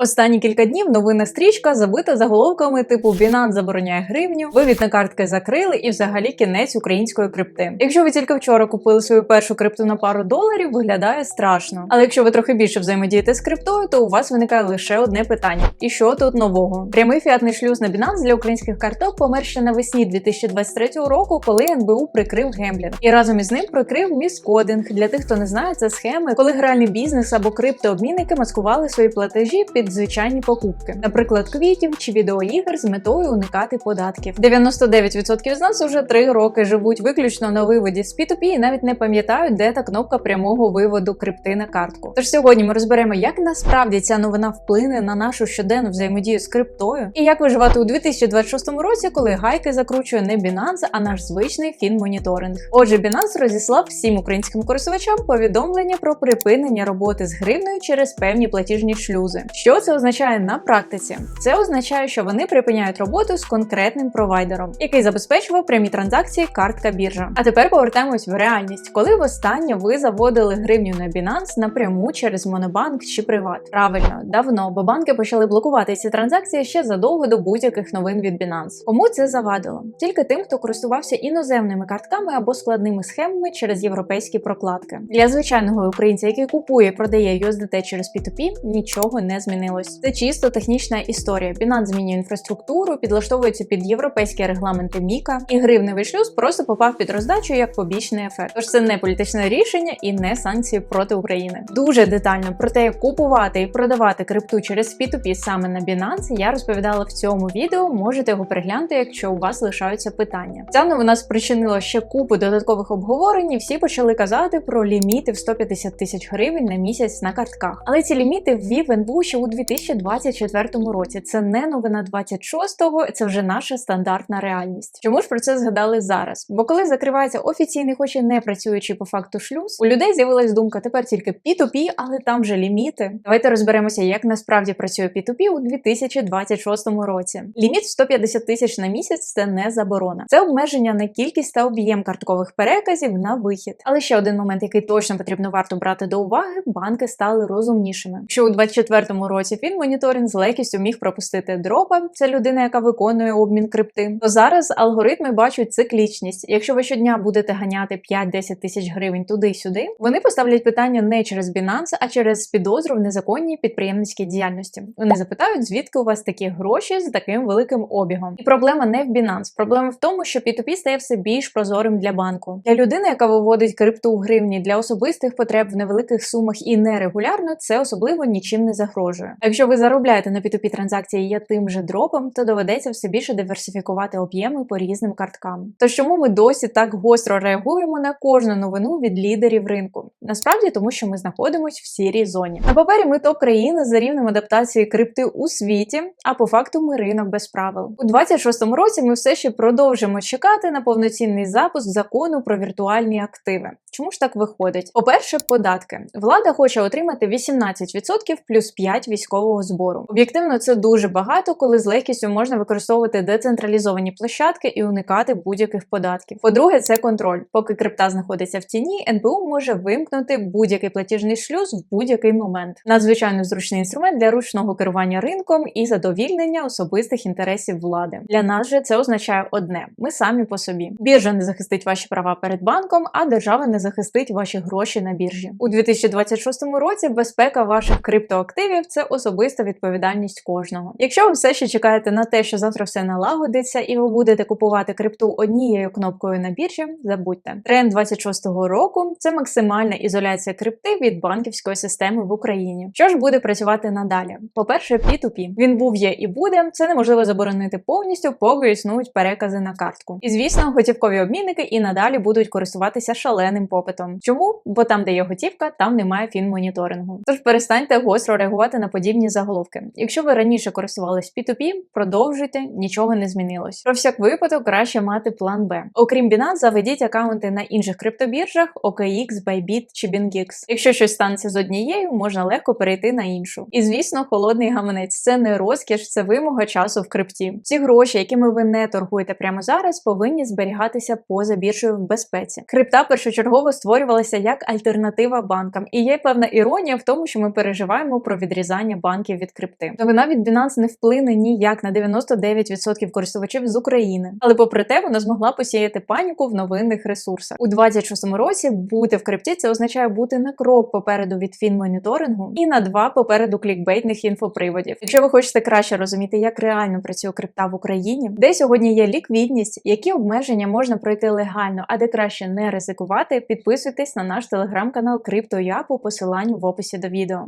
Останні кілька днів новина стрічка забита заголовками типу Binance забороняє гривню, вивід на картки закрили і взагалі кінець української крипти. Якщо ви тільки вчора купили свою першу крипту на пару доларів, виглядає страшно. Але якщо ви трохи більше взаємодієте з криптою, то у вас виникає лише одне питання: і що тут нового? Прямий фіатний шлюз на Binance для українських карток помер ще навесні 2023 року, коли НБУ прикрив гемблінг. І разом із ним прикрив міскодинг. Для тих, хто не знає, це схеми, коли гральний бізнес або криптообмінники маскували свої платежі під звичайні покупки, наприклад, квітів чи відеоігр з метою уникати податків. 99% з нас уже три роки живуть виключно на виводі з P2P і навіть не пам'ятають, де та кнопка прямого виводу крипти на картку. Тож сьогодні ми розберемо, як насправді ця новина вплине на нашу щоденну взаємодію з криптою, і як виживати у 2026 році, коли гайки закручує не Binance, а наш звичний фінмоніторинг. Отже, Binance розіслав всім українським користувачам повідомлення про припинення роботи з гривною через певні платіжні шлюзи. Що це означає на практиці? Це означає, що вони припиняють роботу з конкретним провайдером, який забезпечував прямі транзакції картка біржа. А тепер повертаємось в реальність, коли востаннє ви заводили гривню на Binance напряму через Монобанк чи Приват. Правильно, давно, бо банки почали блокувати ці транзакції ще задовго до будь-яких новин від Binance. Кому це завадило? Тільки тим, хто користувався іноземними картками або складними схемами через європейські прокладки. Для звичайного українця, який купує і продає USDT через P2P, нічого не змінилось. Це чисто технічна історія. Binance змінює інфраструктуру, підлаштовується під європейські регламенти Міка, і гривневий шлюз просто попав під роздачу як побічний ефект. Тож це не політичне рішення і не санкції проти України. Дуже детально про те, як купувати і продавати крипту через P2P саме на Binance я розповідала в цьому відео. Можете його переглянути, якщо у вас лишаються питання. Ця новина спричинила ще купу додаткових обговорень. і Всі почали казати про ліміти в 150 тисяч гривень на місяць на картках. Але ці ліміти ввів НБУ ще у 2024 році. Це не новина 26-го, це вже наша стандартна реальність. Чому ж про це згадали зараз? Бо коли закривається офіційний, хоч і не працюючий по факту шлюз, у людей з'явилась думка тепер тільки P2P, але там же ліміти. Давайте розберемося, як насправді працює P2P у 2026 році. Ліміт в 150 тисяч на місяць це не заборона. Це обмеження на кількість та об'єм карткових переказів на вихід. Але ще один момент, який точно потрібно варто брати до уваги, банки стали розумнішими. Що у 2024 році фінмоніторинг з легкістю міг пропустити дропа, це людина, яка виконує обмін крипти. То зараз алгоритми бачать циклічність. Якщо ви щодня будете ганяти 5-10 тисяч гривень туди-сюди, вони поставлять питання не через Binance, а через підозру в незаконній підприємницькій діяльності. Вони запитають, звідки у вас такі гроші з таким великим обігом. І проблема не в Binance. Проблема в тому, що P2P стає все більш прозорим для банку. Для людини, яка виводить крипту в гривні для особистих потреб в невеликих сумах і нерегулярно, це особливо нічим не загрожує. Якщо ви заробляєте на P2P транзакції є тим же дропом, то доведеться все більше диверсифікувати об'єми по різним карткам. Тож чому ми досі так гостро реагуємо на кожну новину від лідерів ринку? Насправді тому, що ми знаходимося в сірій зоні. На папері ми топ країна за рівнем адаптації крипти у світі, а по факту ми ринок без правил. У 26-му році ми все ще продовжимо чекати на повноцінний запуск закону про віртуальні активи. Чому ж так виходить? По-перше, податки. Влада хоче отримати 18% плюс 5 військового збору. Об'єктивно, це дуже багато, коли з легкістю можна використовувати децентралізовані площадки і уникати будь-яких податків. По-друге, це контроль. Поки крипта знаходиться в ціні, НБУ може вимкнути будь-який платіжний шлюз в будь-який момент. Надзвичайно зручний інструмент для ручного керування ринком і задовільнення особистих інтересів влади. Для нас же це означає одне: ми самі по собі. Біржа не захистить ваші права перед банком, а держава не захистить ваші гроші на біржі. У 2026 році безпека ваших криптоактивів це особиста відповідальність кожного. Якщо ви все ще чекаєте на те, що завтра все налагодиться, і ви будете купувати крипту однією кнопкою на біржі, забудьте. Тренд 26-го року це максимальна ізоляція крипти від банківської системи в Україні. Що ж буде працювати надалі? По-перше, P2P. Він був, є і буде. Це неможливо заборонити повністю, поки існують перекази на картку. І звісно, готівкові обмінники і надалі будуть користуватися шаленим попитом. Чому? Бо там, де є готівка, там немає фінмоніторингу. Тож перестаньте гостро реагувати на подібні заголовки. Якщо ви раніше користувались P2P, продовжуйте, нічого не змінилось. Про всяк випадок краще мати план Б. Окрім Binance, заведіть акаунти на інших криптобіржах, OKX, Bybit чи BingX. Якщо щось станеться з однією, можна легко перейти на іншу. І звісно, холодний гаманець це не розкіш, це вимога часу в крипті. Ці гроші, якими ви не торгуєте прямо зараз, повинні зберігатися поза біржею в безпеці. Крипта першочергово створювалася як альтернатива банкам, і є певна іронія в тому, що ми переживаємо про відрізання відмежування банків від крипти. Новина від Binance не вплине ніяк на 99% користувачів з України, але попри те, вона змогла посіяти паніку в новинних ресурсах у 26-му році. Бути в крипті це означає бути на крок попереду від фінмоніторингу і на два попереду клікбейтних інфоприводів. Якщо ви хочете краще розуміти, як реально працює крипта в Україні, де сьогодні є ліквідність, які обмеження можна пройти легально, а де краще не ризикувати, підписуйтесь на наш телеграм-канал Криптоя по посиланню в описі до відео.